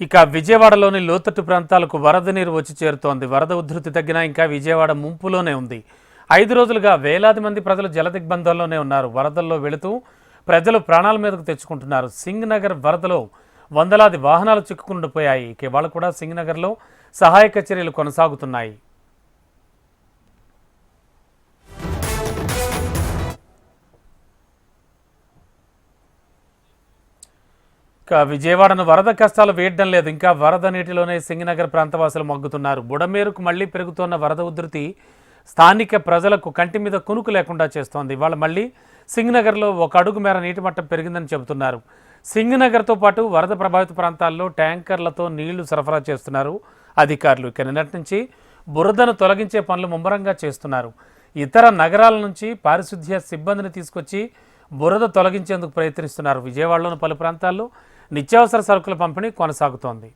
ఇక విజయవాడలోని లోతట్టు ప్రాంతాలకు వరద నీరు వచ్చి చేరుతోంది. వరద ఉధృతి తగ్గినా ఇంకా విజయవాడ ముంపులోనే ఉంది. ఐదు రోజులుగా వేలాది మంది ప్రజలు జలదిగ్బంధంలోనే ఉన్నారు. వరదల్లో వెళుతూ ప్రజలు ప్రాణాల మీదకు తెచ్చుకుంటున్నారు. సింగ్ నగర్ వరదలో వందలాది వాహనాలు చిక్కుకుండిపోయాయి. ఇక వాళ్ళు కూడా సింగ్ నగర్లో సహాయక చర్యలు కొనసాగుతున్నాయి. విజయవాడను వరద కష్టాలు వేయడం లేదు. ఇంకా వరద నీటిలోనే సింగనగర్ ప్రాంతవాసులు మగ్గుతున్నారు. బుడమేరుకు మళ్ళీ పెరుగుతున్న వరద ఉధృతి స్థానిక ప్రజలకు కంటి మీద కునుకు లేకుండా చేస్తోంది. ఇవాళ మళ్ళీ సింగనగర్లో ఒక అడుగు మేర నీటి మట్టం పెరిగిందని చెబుతున్నారు. సింగనగర్తో పాటు వరద ప్రభావిత ప్రాంతాల్లో ట్యాంకర్లతో నీళ్ళు సరఫరా చేస్తున్నారు అధికారులు. ఇక నిన్నటి నుంచి బురదను తొలగించే పనులు ముమ్మరంగా చేస్తున్నారు. ఇతర నగరాల నుంచి పారిశుద్ధ్య సిబ్బందిని తీసుకొచ్చి బురద తొలగించేందుకు ప్రయత్నిస్తున్నారు. విజయవాడలోని పలు ప్రాంతాల్లో నిత్యావసర సరుకుల పంపిణీ కొనసాగుతోంది.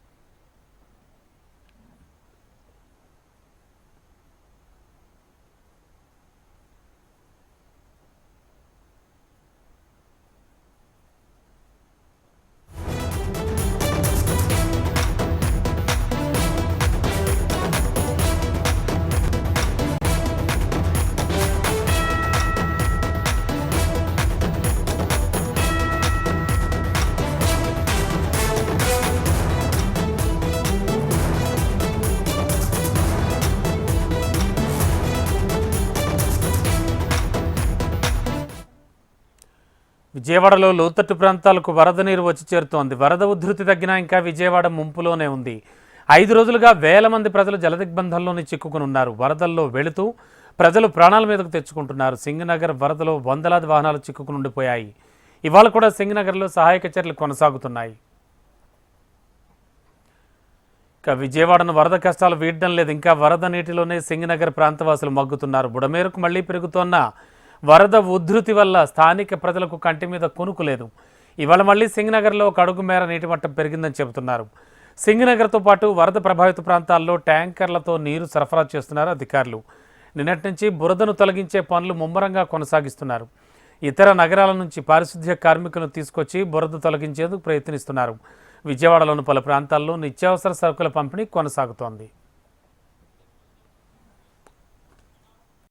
విజయవాడలో లోతట్టు ప్రాంతాలకు వరద నీరు వచ్చి చేరుతోంది. వరద ఉధృతి తగ్గినా ఇంకా విజయవాడ ముంపులోనే ఉంది. ఐదు రోజులుగా వేల మంది ప్రజలు జలదిగ్బంధంలోనే చిక్కుకుని ఉన్నారు వరదల్లో వెళుతూ ప్రజలు ప్రాణాల మీదకు తెచ్చుకుంటున్నారు. సింగనగర్ వరదలో వందలాది వాహనాలు చిక్కుకుని ఉండిపోయాయి ఇవాళ కూడా సింగనగర్లో సహాయక చర్యలు కొనసాగుతున్నాయి. ఇక విజయవాడను వరద కష్టాలు వీడడం లేదు. ఇంకా వరద నీటిలోనే సింగనగర్ ప్రాంతవాసులు మగ్గుతున్నారు. బుడమేరకు మళ్ళీ పెరుగుతోన్న వరద ఉధృతి వల్ల స్థానిక ప్రజలకు కంటి మీద కొనుకు లేదు. ఇవాళ మళ్ళీ సింగనగర్లో ఒక అడుగు మేర నీటి మట్టం పెరిగిందని చెబుతున్నారు. సింగనగర్తో పాటు వరద ప్రభావిత ప్రాంతాల్లో ట్యాంకర్లతో నీరు సరఫరా చేస్తున్నారు అధికారులు. నిన్నటి నుంచి బురదను తొలగించే పనులు ముమ్మరంగా కొనసాగిస్తున్నారు. ఇతర నగరాల నుంచి పారిశుద్ధ్య కార్మికులను తీసుకొచ్చి బురద తొలగించేందుకు ప్రయత్నిస్తున్నారు. విజయవాడలోని పలు ప్రాంతాల్లో నిత్యావసర సరుకుల పంపిణీ కొనసాగుతోంది.